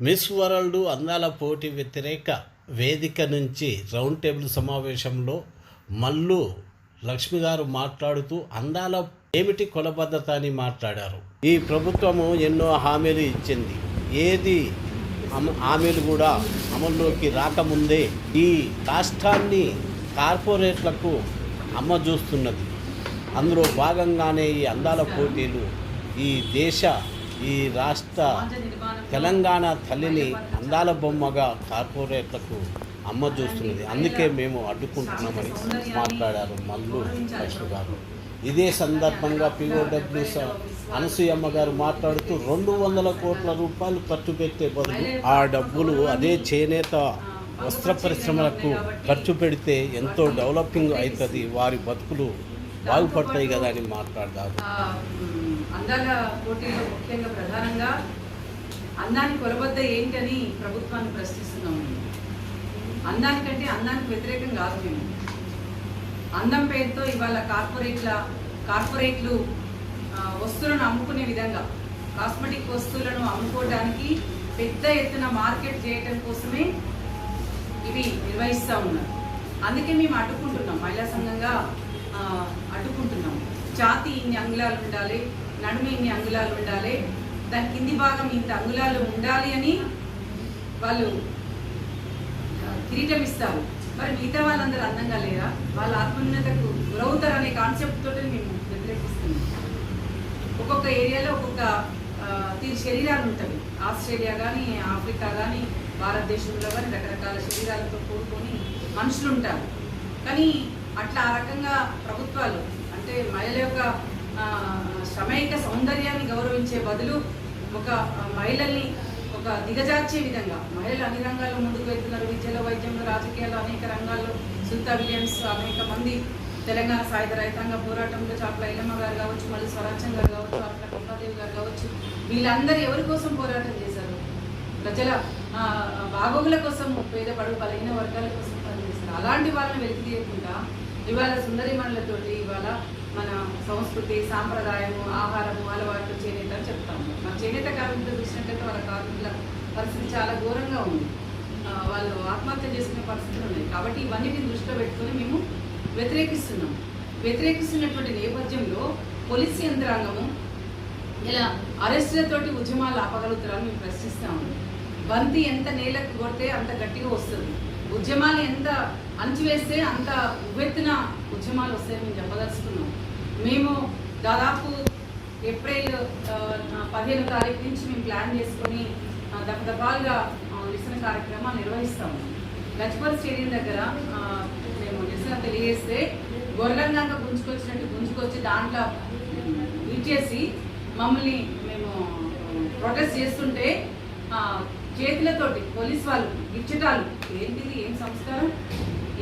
Miss world అందాల పోటీ వ్యతిరేక వేదిక నుంచి రౌండ్ టేబుల్ సమావేశంలో మల్లు లక్ష్మి గారు మాట్లాడుతూ అందాల ఏమిటి కొలబద్ధత అని మాట్లాడారు. ఈ ప్రభుత్వము ఎన్నో హామీలు ఇచ్చింది. ఏది హామీలు కూడా అమల్లోకి రాకముందే ఈ రాష్ట్రాన్ని కార్పొరేట్లకు అమ్మ చూస్తున్నది. అందులో భాగంగానే ఈ అందాల పోటీలు ఈ దేశ ఈ రాష్ట్ర తెలంగాణ తల్లిని అందాల బొమ్మగా కార్పొరేట్లకు అమ్మ చూస్తున్నది. అందుకే మేము అడ్డుకుంటున్నామని మాట్లాడారు మల్లు కృష్ణ గారు. ఇదే సందర్భంగా పిఓడబ్ల్యూ అనసూయమ్మ గారు మాట్లాడుతూ రెండు వందల కోట్ల రూపాయలు ఖర్చు పెట్టే బదులు ఆ డబ్బులు అదే చేనేత వస్త్ర పరిశ్రమలకు ఖర్చు పెడితే ఎంతో డెవలపింగ్ అవుతుంది వారి బతుకులు బాగుపడతాయి కదా అని మాట్లాడతారు. అందాల పోటీలో ముఖ్యంగా ప్రధానంగా అందాన్ని కొలబద్ద ఏంటని ప్రభుత్వాన్ని ప్రశ్నిస్తున్నాము అందానికంటే అందానికి వ్యతిరేకం కాదు మేము. అందం పేరుతో ఇవాళ కార్పొరేట్ల కార్పొరేట్లు వస్తువులను అమ్ముకునే విధంగా కాస్మెటిక్ వస్తువులను అమ్ముకోవడానికి పెద్ద ఎత్తున మార్కెట్ చేయటం కోసమే ఇవి నిర్వహిస్తూ ఉన్నారు. అందుకే మేము అడ్డుకుంటున్నాం. మహిళా సంఘంగా అడ్డుకుంటున్నాం. జాతి ఇన్ని అంగుళాలు ఉండాలి నడుము ఇన్ని అంగుళాలు ఉండాలి దాని కింది భాగం ఇంత అంగుళాలు ఉండాలి అని వాళ్ళు కిరీటం ఇస్తారు. మరి మిగతా వాళ్ళందరూ అందంగా లేరా? వాళ్ళ ఆత్మన్యతకు గురవుతారు అనే కాన్సెప్ట్ తోటి మేము వ్యతిరేకిస్తున్నాం. ఒక్కొక్క ఏరియాలో ఒక్కొక్క తీరు శరీరాలు ఉంటాయి. ఆస్ట్రేలియా కానీ ఆఫ్రికా కానీ భారతదేశంలో కానీ రకరకాల శరీరాలతో కూడుకొని మనుషులు ఉంటారు. కానీ అట్లా ఆ రకంగా ప్రభుత్వాలు అంటే మహిళ యొక్క ఆ, సౌందర్యాన్ని గౌరవించే బదులు ఒక మహిళల్ని ఒక దిగజార్చే విధంగా మహిళలు అన్ని రంగాల్లో ముందుకు వెళ్తున్నారు. విద్యలో వైద్యంలో రాజకీయాల్లో అనేక రంగాల్లో సునీతా విలియమ్స్ అనేక మంది తెలంగాణ సాయుధ రైతాంగ పోరాటంలో చాట్ల ఇల్లమ్మ గారు కావచ్చు మళ్ళీ స్వరాజ్యం గారు కావచ్చు అట్ల కృపాదేవి గారు కావచ్చు వీళ్ళందరూ ఎవరి కోసం పోరాటం చేశారు? ప్రజల బాగోగుల కోసం పేద పడుగు బలహీన వర్గాల కోసం పనిచేస్తారు. అలాంటి వాళ్ళని వెలికి తీయకుండా ఇవాళ సుందరిమణులతోటి ఇవాళ మన సంస్కృతి సాంప్రదాయము ఆహారము అలవాట్లు చేనేత అని చెప్తాము మన చేనేత కార్మికులు చూసినట్లయితే వాళ్ళ కార్మికుల పరిస్థితి చాలా ఘోరంగా ఉంది. వాళ్ళు ఆత్మహత్య చేసుకునే పరిస్థితులు ఉన్నాయి. కాబట్టి ఇవన్నీ దృష్టిలో పెట్టుకొని మేము వ్యతిరేకిస్తున్నాం. వ్యతిరేకిస్తున్నటువంటి నేపథ్యంలో పోలీస్ యంత్రాంగము ఇలా అరెస్టులతోటి ఉద్యమాలు ఆపగలుగుతారని మేము ప్రశ్నిస్తాము బంతి ఎంత నేలకు కొడితే అంత గట్టిగా వస్తుంది. ఉద్యమాలు ఎంత అణచివేస్తే అంత ఉవ్వెత్తిన ఉద్యమాలు వస్తాయని మేము చెప్పదలుచుకున్నాం. మేము దాదాపు ఏప్రిల్ పదిహేను తారీఖు నుంచి మేము ప్లాన్ చేసుకొని ఆ, నిరసన కార్యక్రమాలు నిర్వహిస్తాము. గచ్చిపల్లి స్టేడియం దగ్గర మేము నిరసన తెలియజేస్తే గొర్రెలంగా గుంజుకొచ్చినట్టు గుంజుకొచ్చి దాంట్లో ఇచ్చేసి మమ్మల్ని మేము ప్రొటెస్ట్ చేస్తుంటే చేతులతోటి పోలీస్ వాళ్ళు ఇచ్చటాలు ఏంటిది? ఏం సంస్కారం?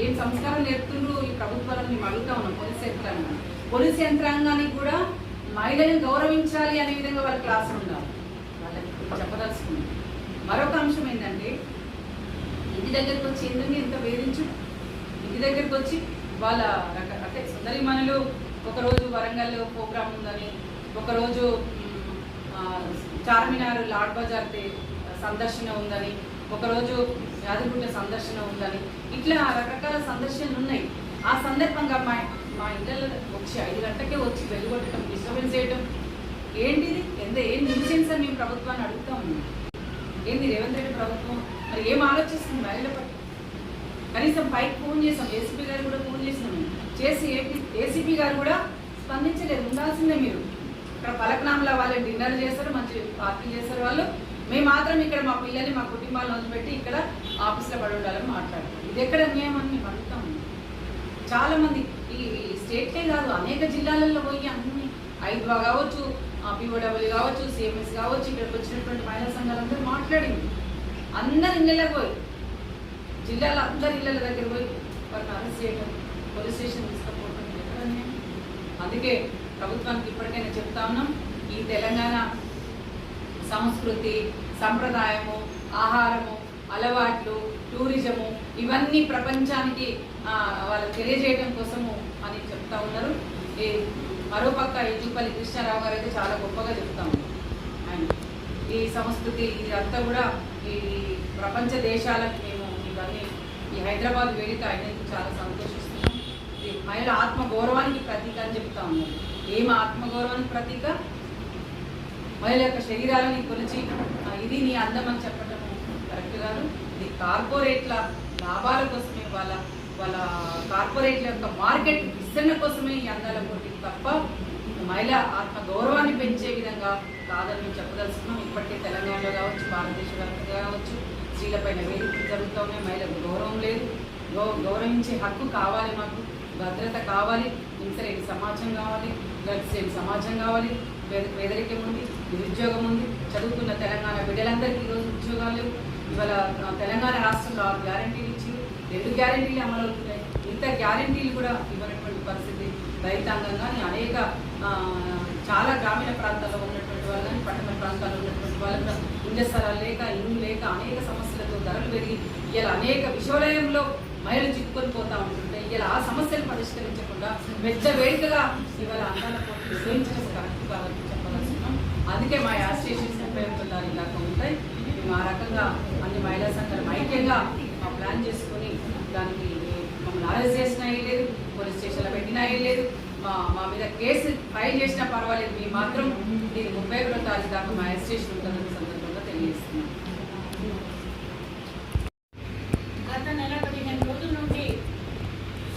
ఏం సంస్కారం నేర్పుతుండ్రు ఈ ప్రభుత్వాలను? మేము అడుగుతా ఉన్నాం పోలీస్ యంత్రాంగం పోలీస్ యంత్రాంగానికి కూడా మహిళలను గౌరవించాలి అనే విధంగా వాళ్ళ క్లాస్ ఉండాలి. వాళ్ళకి చెప్పదలుచుకున్నాం మరొక అంశం ఏంటంటే ఇంటి దగ్గరికి వచ్చి ఎందుకు ఇంత వేధించు? ఇంటి దగ్గరికి వచ్చి వాళ్ళ రక అంటే సుందరిమణులు ఒకరోజు వరంగల్ ప్రోగ్రామ్ ఉందని ఒకరోజు చార్మినార్ లాడ్ బజార్తే సందర్శన ఉందని ఒకరోజు యాదగిరిగుట్ట సందర్శన ఉందని ఇట్లా రకరకాల సందర్శనలు ఉన్నాయి. ఆ సందర్భంగా మా మా ఇళ్ళలో వచ్చి ఐదు గంటకే వచ్చి వెలుగొట్టడం డిస్టర్బెన్స్ చేయడం ఏంటిది? ఎంత ఏం న్యూసెన్స్ అని మేము ప్రభుత్వాన్ని అడుగుతా? ఉన్నాం ఏంది రేవంత్ రెడ్డి ప్రభుత్వం? మరి ఏం ఆలోచిస్తుంది మహిళల పట్ల? కనీసం పైకి ఫోన్ చేసాం ఏసీపీ గారు కూడా ఫోన్ చేసినాం. మేము. చేసి ఏపీ ఏసీపీ గారు కూడా స్పందించలేదు ఉండాల్సిందే మీరు. ఇక్కడ పలకనామల వాళ్ళు డిన్నర్ చేస్తారు మంచి పార్టీ చేస్తారు వాళ్ళు. మేము మాత్రం ఇక్కడ మా పిల్లల్ని మా కుటుంబాలను వదిలిపెట్టి ఇక్కడ ఆఫీస్లో పడి ఉండాలని మాట్లాడతాం ఇది ఎక్కడ న్యాయం అని మేము అడుగుతాం చాలా మంది ఈ ఈ స్టేట్లే కాదు అనేక జిల్లాలలో పోయి అన్ని ఐద్వా కావచ్చు పిఓడబ్ల్యూ కావచ్చు సిఎంఎస్ కావచ్చు ఇక్కడికి వచ్చినటువంటి మహిళా సంఘాలందరూ మాట్లాడింది. అందరు ఇళ్ళకి పోయి జిల్లాలో అందరి ఇళ్ళ దగ్గర పోయి వారిని అరెస్ట్ చేయడం పోలీస్ స్టేషన్ తీసుకుపోవడం ఎక్కడ అందుకే ప్రభుత్వానికి ఇప్పటికైనా చెప్తా ఉన్నాం ఈ తెలంగాణ సంస్కృతి సంప్రదాయము ఆహారము అలవాట్లు టూరిజము ఇవన్నీ ప్రపంచానికి వాళ్ళు వాళ్ళకి తెలియజేయడం కోసము అని చెప్తా ఉన్నారు. ఈ మరోపక్క ఇజుపల్లి కృష్ణారావు గారు అయితే చాలా గొప్పగా చెప్తాము ఆయన ఈ సంస్కృతి ఇదంతా కూడా ఈ ప్రపంచ దేశాలకు మేము ఇవన్నీ ఈ హైదరాబాద్ వేదిక అయినందుకు చాలా సంతోషిస్తున్నాం. మహిళ ఆత్మగౌరవానికి ప్రతీక అని చెప్తా ఉన్నారు. ఏం ఆత్మగౌరవానికి ప్రతీక? మహిళ యొక్క శరీరాలని కొలిచి ఇది నీ అందం అని చెప్పడం కరెక్ట్ కాదు. ఇది కార్పొరేట్ల లాభాల కోసమే వాళ్ళ వాళ్ళ కార్పొరేట్ల యొక్క మార్కెట్ విస్తరణ కోసమే ఈ అందాల పోటీ తప్ప మహిళ ఆత్మ గౌరవాన్ని పెంచే విధంగా కాదని మేము చెప్పదలుచుకున్నాం. ఇప్పటికే తెలంగాణలో కావచ్చు భారతదేశ వ్యాప్తంగా కావచ్చు స్త్రీలపైన వేదికలు జరుగుతూ ఉన్నాయి. మహిళలకు గౌరవం లేదు. గౌ గౌరవించే హక్కు కావాలి మాకు. భద్రత కావాలి. హింసలేని సమాజం కావాలి. డ్రగ్స్ లేని సమాజం కావాలి. పేదరికం ఉంది నిరుద్యోగం ఉంది. చదువుకున్న తెలంగాణ బిడ్డలందరికీ ఈరోజు ఉద్యోగాలు లేవు. ఇవాళ తెలంగాణ రాష్ట్రంలో ఆరు గ్యారంటీలు ఇచ్చి రెండు గ్యారంటీలు అమలవుతున్నాయి. ఇంత గ్యారంటీలు కూడా ఇవ్వనటువంటి పరిస్థితి రైతాంగం కానీ అనేక చాలా గ్రామీణ ప్రాంతాల్లో ఉన్నటువంటి వాళ్ళు కానీ పట్టణ ప్రాంతాల్లో ఉన్నటువంటి వాళ్ళు కూడా ఇండస్ స్థలాలు లేక ఇల్లు లేక అనేక సమస్యలతో ధరలు పెరిగి ఇలా అనేక విశ్వలయంలో మహిళలు చిక్కుకొని పోతా ఉంటుంటే ఇలా ఆ సమస్యలు పరిష్కరించకుండా పెద్ద వేడుకగా ఇవాళ అందాల పోటీ చేయించడం కరెక్ట్ కాదని చెప్పదలుచుకున్నాం. అందుకే మా అసోసియేషన్స్ ముప్పై ఒకటో దాకా ఉంటాయి. మేము ఆ రకంగా అన్ని మహిళా సంఘాలు ఐక్యంగా మా ప్లాన్ చేసుకొని దానికి మమ్మల్ని అరెస్ట్ చేసినా ఏం లేదు పోలీస్ స్టేషన్లో పెట్టినా లేదు. మా మా మీద కేసు ఫైల్ చేసినా పర్వాలేదు. మీ మాత్రం దీనికి ముప్పై ఒకటో తారీఖు దాకా మా అసోసియేషన్ ఉంటుందని సందర్భంగా తెలియజేస్తున్నాం గత నెల పదిహేను రోజుల నుండి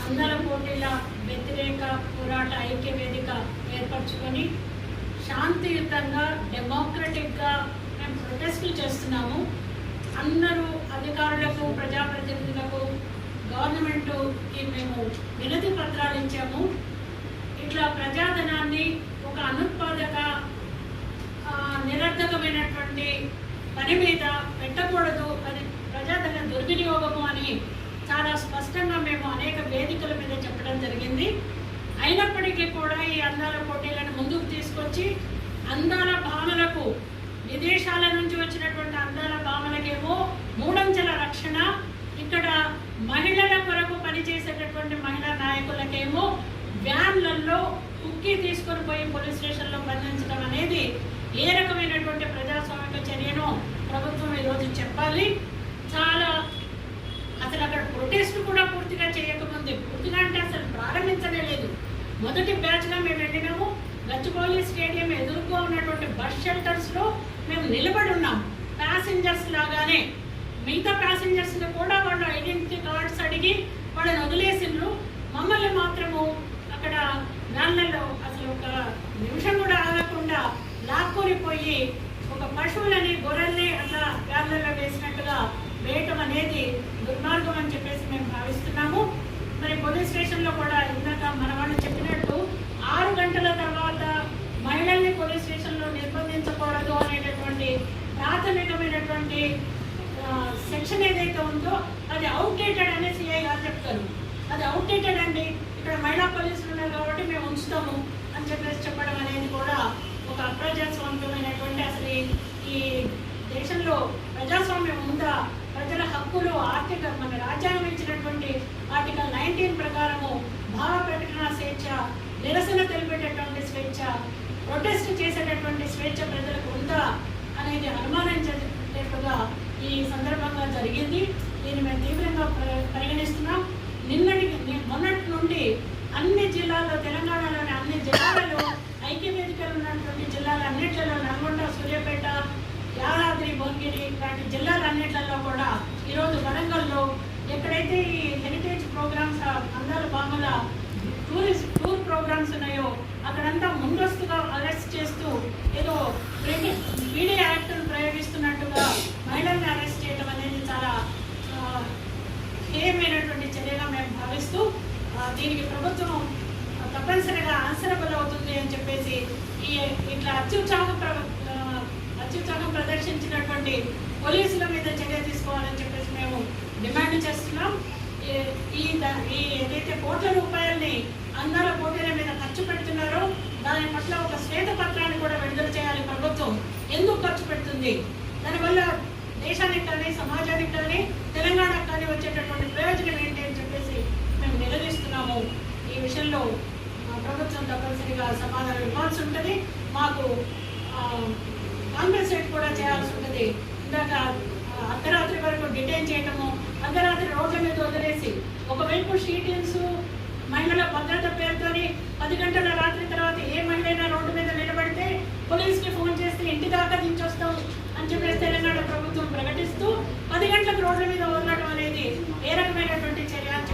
అందాల పోటీల వ్యతిరేక పోరాట ఐక్య వేదిక ఏర్పరచుకొని శాంతియుతంగా డెమోక్రటిక్గా మేము ప్రొటెస్టులు చేస్తున్నాము అందరూ అధికారులకు ప్రజాప్రతినిధులకు గవర్నమెంట్కి మేము వినతి పత్రాలు ఇచ్చాము. ఇట్లా ప్రజాధనాన్ని ఒక అనుత్పాదక నిరర్థకమైనటువంటి నిరర్ధకమైనటువంటి పని మీద పెట్టకూడదు. అది ప్రజాధన దుర్వినియోగము అని చాలా స్పష్టంగా మేము అనేక వేదికల మీద చెప్పడం జరిగింది. అయినప్పటికీ కూడా ఈ అందాల పోటీలను ముందుకు తీసుకొచ్చి అందాల భావనలకు విదేశాల నుంచి వచ్చినటువంటి అందాల భావనకేమో మూడంచెల రక్షణ. ఇక్కడ మహిళల కొరకు పనిచేసేటటువంటి మహిళా నాయకులకేమో వ్యాన్లలో కుక్కీ తీసుకొని పోయి పోలీస్ స్టేషన్లో బంధించడం అనేది ఏ రకమైనటువంటి ప్రజాస్వామిక చర్యను ప్రభుత్వం ఈరోజు చెప్పాలి. చాలా అసలు అక్కడ ప్రొటెస్ట్ కూడా పూర్తిగా చేయకముందే. పూర్తిగా అంటే అసలు ప్రారంభించనే లేదు. మొదటి బ్యాచ్గా మేము వెళ్ళినాము. గచ్చిబౌలి స్టేడియం ఎదురుగా ఉన్నటువంటి బస్ షెల్టర్స్లో మేము నిలబడి ఉన్నాం. ప్యాసింజర్స్ లాగానే. మిగతా ప్యాసింజర్స్ని కూడా వాళ్ళు ఐడెంటిటీ కార్డ్స్ అడిగి వాళ్ళని వదిలేసిండ్రు. మమ్మల్ని మాత్రము అక్కడ వ్యాన్లలో అసలు ఒక నిమిషం కూడా ఆగకుండా లాక్కొని పోయి ఒక పశువులని గొర్రెల్ని అట్లా వ్యాన్లలో వేసినట్టుగా వేయటం అనేది దుర్మార్గం అని చెప్పేసి మేము భావిస్తున్నాము మరి పోలీస్ స్టేషన్లో కూడా ఇందాక మన వాళ్ళు చెప్పినట్టు ఆరు గంటల తర్వాత మహిళల్ని పోలీస్ స్టేషన్లో నిర్బంధించకూడదు అనేటటువంటి ప్రాథమికమైనటువంటి సెక్షన్ ఏదైతే ఉందో అది అవుట్డేటెడ్ అనే సిఐ గారు చెప్తారు అది అవుట్డేటెడ్ అండి ఇక్కడ మహిళా పోలీసులు ఉన్నారు కాబట్టి మేము ఉంచుతాము అని చెప్పేసి చెప్పడం అనేది కూడా ఒక ప్రజాస్వామ్యమైనటువంటి అసలు ఈ- దేశంలో ప్రజాస్వామ్యం ఉందా? ప్రజల హక్కులు ఆర్థిక మన రాజ్యాంగం ఇచ్చినటువంటి ఆర్టికల్ నైన్టీన్ ప్రకారము భావ ప్రకటన స్వేచ్ఛ నిరసన తెలిపేటటువంటి స్వేచ్ఛ ప్రొటెస్ట్ చేసేటటువంటి స్వేచ్ఛ ప్రజలకు ఉందా అనేది అనుమానించేట్టుగా ఈ సందర్భంగా జరిగింది. దీన్ని మేము తీవ్రంగా పరిగణిస్తున్నాం. నిన్నటి మొన్నటి నుండి అన్ని జిల్లాల్లో తెలంగాణలోని అన్ని జిల్లాలలో ఐక్యవేదికలు ఉన్నటువంటి జిల్లాలన్నింటిలో నల్గొండ సూర్యాపేట యాదాద్రి భువనగిరి లాంటి జిల్లాలన్నింటిలో కూడా ఈరోజు వరంగల్లో ఎక్కడైతే ఈ హెరిటేజ్ ప్రోగ్రామ్స్ అందాల బామల టూరిస్ట్ టూర్ ప్రోగ్రామ్స్ ఉన్నాయో అక్కడంతా ముందస్తుగా అరెస్ట్ చేస్తూ ఏదో మీడియా యాక్ట్ను ప్రయోగిస్తున్నట్టుగా మహిళల్ని అరెస్ట్ చేయడం అనేది చాలా హేయమైనటువంటి చర్యగా మేము భావిస్తూ దీనికి ప్రభుత్వం ఆ, తప్పనిసరిగా ఆన్సరబుల్ అవుతుంది అని చెప్పేసి ఈ ఇట్లా అత్యుత్సాహం ప్ర అత్యుత్సాహం ప్రదర్శించినటువంటి పోలీసుల మీద చర్య తీసుకోవాలని చెప్పేసి మేము డిమాండ్ చేస్తున్నాం. ఈ- ఈ ఈ ఏదైతే కోట్ల రూపాయల్ని అందాల పోటీల మీద ఖర్చు పెడుతున్నారో దాని పట్ల ఒక శ్వేత పత్రాన్ని కూడా విడుదల చేయాలి ప్రభుత్వం. ఎందుకు ఖర్చు పెడుతుంది? దానివల్ల దేశానికి కానీ సమాజానికి కానీ తెలంగాణకు కానీ వచ్చేటటువంటి ప్రయోజనం ఏంటి అని చెప్పేసి మేము నిలదీస్తున్నాము. ఈ విషయంలో కంపల్సరీగా సమాధానం ఇవ్వాల్సి ఉంటుంది. మాకు కాంపెన్సేట్ కూడా చేయాల్సి ఉంటుంది. ఇందాక అర్ధరాత్రి వరకు డిటైన్ చేయటము అర్ధరాత్రి రోడ్ల మీద వదిలేసి ఒకవైపు షీటింగ్స్ మహిళల భద్రత పేరుతోని పది గంటల రాత్రి తర్వాత ఏ మహిళ రోడ్డు మీద నిలబడితే పోలీస్కి ఫోన్ చేస్తే ఇంటి దాకా దించొస్తాం అని చెప్పేసి తెలంగాణ ప్రభుత్వం ప్రకటిస్తూ పది గంటలకు రోడ్ల మీద వదలడం అనేది ఏ రకమైనటువంటి చర్య అని